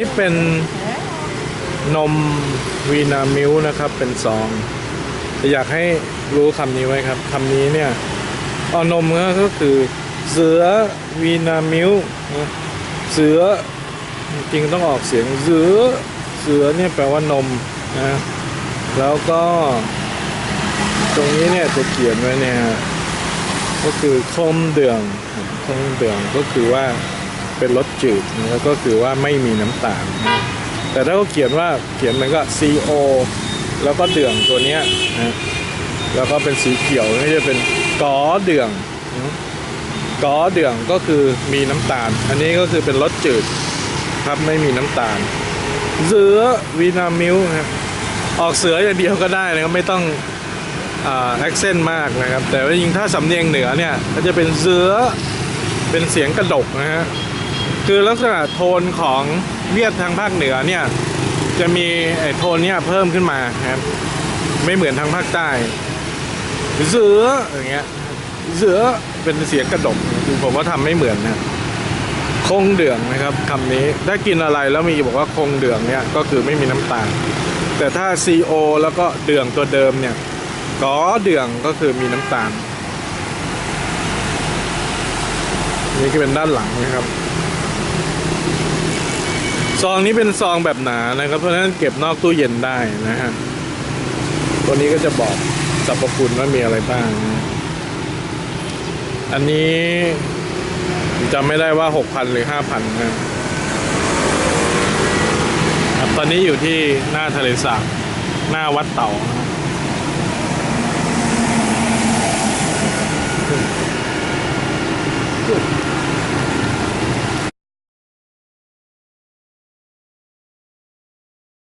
นี่เป็นนมวีนามิลนะครับ เป็นซองแต่อยากให้รู้คำนี้ไว้ครับคำนี้เนี่ยเอานมก็คือเสือวีนามิลเสือจริงต้องออกเสียงเสือเสือเนี่ยแปลว่านมนะแล้วก็ ตรงนี้เนี่ยจะเขียนไว้เนี่ยก็คือคมเดืองคมเดืองก็คือว่า เป็นรสจืดแล้วก็คือว่าไม่มีน้ำตาลนะแต่ถ้าเขาเขียนว่าเขียนมันก็ CO แล้วก็เดืองตัวเนี้ยนะแล้วก็เป็นสีเขียวนี่จะเป็นกอเดืองกอเดืองก็คือมีน้ำตาล อันนี้ก็คือเป็นรสจืดครับไม่มีน้ำตาลเสือวีนามิลนะออกเสืออย่างเดียวก็ได้นะครับไม่ต้องอ่าแอคเซนต์มากนะครับ แต่ว่ายิงถ้าสำเนียงเหนือเนี่ยก็จะเป็นเสือเป็นเสียงกระดกนะฮะ คือลักษณะโทนของเวียดทางภาคเหนือเนี่ย จะมีไอ้โทนเนี่ยเพิ่มขึ้นมาครับ ไม่เหมือนทางภาคใต้เสืออย่างเงี้ยเสือเป็นเสียงกระดกคือผมว่าทำไม่เหมือนนะคงเดืองนะครับคำนี้ถ้ากินอะไรแล้วมีบอกว่าคงเดืองเนี่ยก็คือไม่มีน้ำตาล แต่ถ้า CO แล้วก็เดืองตัวเดิมเนี่ยกอเดืองก็คือมีน้ำตาล นี่ก็เป็นด้านหลังนะครับ ซองนี้เป็นซองแบบหนานะครับ เพราะฉะนั้นเก็บนอกตู้เย็นได้นะฮะ ตัวนี้ก็จะบอกสรรพคุณว่ามีอะไรบ้าง อันนี้จำไม่ได้ว่าหกพันหรือห้าพันนะครับ ตอนนี้อยู่ที่หน้าทะเลสาบหน้าวัดเต่านะ